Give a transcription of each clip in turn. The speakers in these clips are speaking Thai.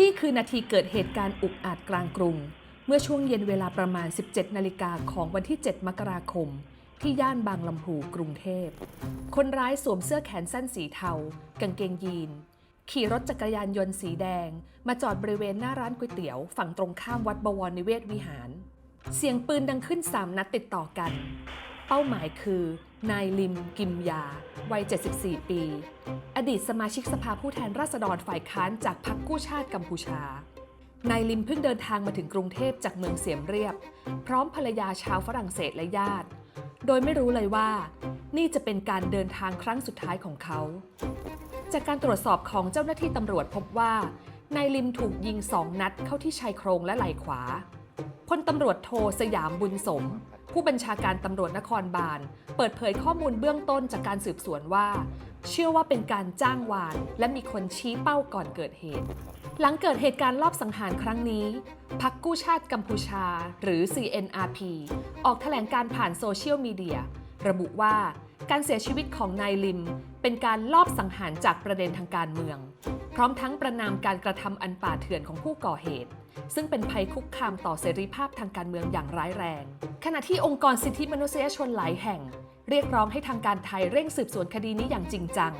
นี่คือนาทีเกิดเหตุการณ์อุกอาจกลางกรุง เมื่อช่วงเย็นเวลาประมาณ 17 นาฬิกาของวันที่ 7 มกราคม ที่ย่านบางลำพูกรุงเทพ คนร้ายสวมเสื้อแขนสั้นสีเทา กางเกงยีน ขี่รถจักรยานยนต์สีแดง มาจอดบริเวณหน้าร้านก๋วยเตี๋ยวฝั่งตรงข้ามวัดบวรนิเวศวิหาร เสียงปืนดังขึ้น3นัดติดต่อกัน เป้าหมายคือนายลิมกิมยา วัย 74 ปี อดีตสมาชิกสภาผู้แทนราษฎรฝ่ายค้านจากพรรคกู้ชาติกัมพูชานายลิมเพิ่งเดินทางมาถึงกรุงเทพจากเมืองเสียมเรียบ พร้อมภรรยาชาวฝรั่งเศสและญาติ โดยไม่รู้เลยว่า นี่จะเป็นการเดินทางครั้งสุดท้ายของเขา จากการตรวจสอบของเจ้าหน้าที่ตำรวจพบว่านายลิมถูกยิงสองนัดเข้าที่ชายโครงและไหล่ขวาพลตำรวจโทสยามบุญสม ผู้บัญชาการตำรวจนครบาล เปิดเผยข้อมูลเบื้องต้นจากการสืบสวนว่า เชื่อว่าเป็นการจ้างวาน และมีคนชี้เป้าก่อนเกิดเหตุ หลังเกิดเหตุการณ์ลอบสังหารครั้งนี้พักกู้ชาติกัมพูชา หรือ CNRP ออกแถลงการผ่านโซเชียลมีเดียระบุว่า การเสียชีวิตของนายลิมเป็นการลอบสังหารจากประเด็นทางการเมือง พร้อมทั้งประนามการกระทำอันป่าเถื่อนของผู้ก่อเหตุ ซึ่งเป็นภัยคุกคามต่อเสรีภาพทางการเมืองอย่างร้ายแรง ขณะที่องค์กรสิทธิมนุษยชนหลายแห่ง เรียกร้องให้ทางการไทยเร่งสืบสวนคดีนี้อย่างจริงจัง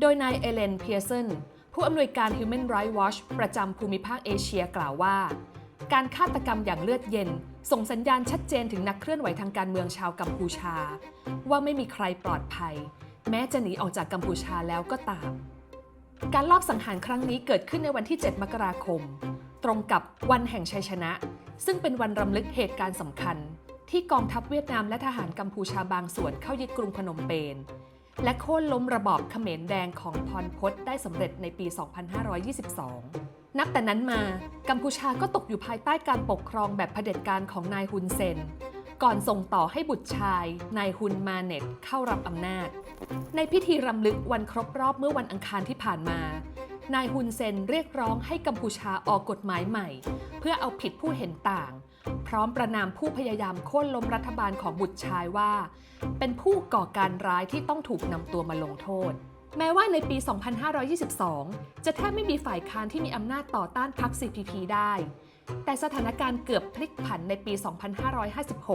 โดยนายเอเลนเพียร์สันผู้อำนวยการ Human Rights Watch ประจำภูมิภาคเอเชียกล่าวว่า การฆาตกรรมอย่างเลือดเย็น ส่งสัญญาณชัดเจนถึงนักเคลื่อนไหวทางการเมืองชาวกัมพูชา ว่าไม่มีใครปลอดภัย แม้จะหนีออกจากกัมพูชาแล้วก็ตาม การลอบสังหารครั้งนี้เกิดขึ้นในวันที่ 7 มกราคม ตรงกับวันแห่งชัยชนะ ซึ่งเป็นวันรำลึกเหตุการณ์สำคัญ ที่กองทัพเวียดนามและทหารกัมพูชาบางส่วนเข้ายึดกรุงพนมเปญและโค่นล้มระบอบเขมรแดงของพรพศได้สำเร็จในปี 2522 นับแต่นั้นมากัมพูชาก็ตกอยู่ภายใต้การปกครองแบบเผด็จการของนายฮุนเซน ก่อนส่งต่อให้บุตรชายนายฮุนมาเน็ตเข้ารับอำนาจ ในพิธีรำลึกวันครบรอบเมื่อวันอังคารที่ผ่านมานายฮุนเซนเรียกร้องให้กัมพูชาออกกฎหมายใหม่ เพื่อเอาผิดผู้เห็นต่าง พร้อมประนามผู้พยายามโค่นล้มรัฐบาลของบุตรชายว่า เป็นผู้ก่อการร้ายที่ต้องถูกนำตัวมาลงโทษ แม้ว่าในปี 2522 จะแทบไม่มีฝ่ายค้านที่มีอำนาจต่อต้านพรรค CPP ได้ แต่สถานการณ์เกือบพลิกผันในปี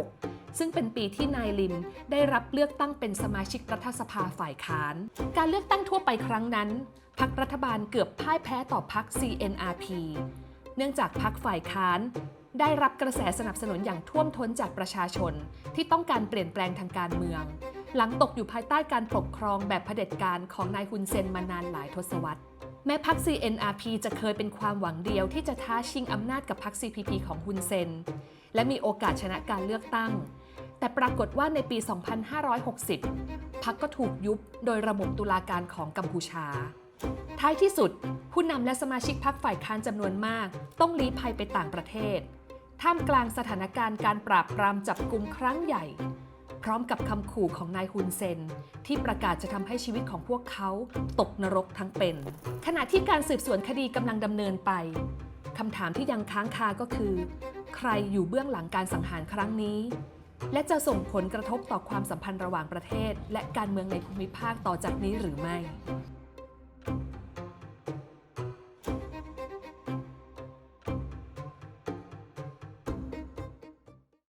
2556 ซึ่งเป็นปีที่นายลิมได้รับเลือกตั้งเป็นสมาชิกรัฐสภาฝ่ายค้าน การเลือกตั้งทั่วไปครั้งนั้น พรรครัฐบาลเกือบพ่ายแพ้ต่อพรรค CNRP เนื่องจากพรรคฝ่ายค้านได้รับกระแสสนับสนุนอย่างท่วมท้นจากประชาชนที่ต้องการเปลี่ยนแปลงทางการเมือง หลังตกอยู่ภายใต้การปกครองแบบเผด็จการของนายฮุนเซนมานานหลายทศวรรษ แม้พรรค CNRP จะเคยเป็นความหวังเดียวที่จะท้าชิงอำนาจกับพรรค CPP ของฮุนเซน และมีโอกาสชนะการเลือกตั้ง แต่ปรากฏว่าในปี 2560 พรรคก็ถูกยุบโดยระบบตุลาการของกัมพูชา ท้ายที่สุด ผู้นำและสมาชิกพรรคฝ่ายค้านจำนวนมาก ต้องลี้ภัยไปต่างประเทศ ท่ามกลางสถานการณ์การปราบปรามจับกลุ่มครั้งใหญ่ พร้อมกับคำขู่ของนายฮุนเซน ที่ประกาศจะทำให้ชีวิตของพวกเขาตกนรกทั้งเป็น ขณะที่การสืบสวนคดีกำลังดำเนินไปคำถามที่ยังค้างคาก็คือ ใครอยู่เบื้องหลังการสังหารครั้งนี้ และจะส่งผลกระทบต่อความสัมพันธ์ระหว่างประเทศ และการเมืองในภูมิภาคต่อจากนี้หรือไม่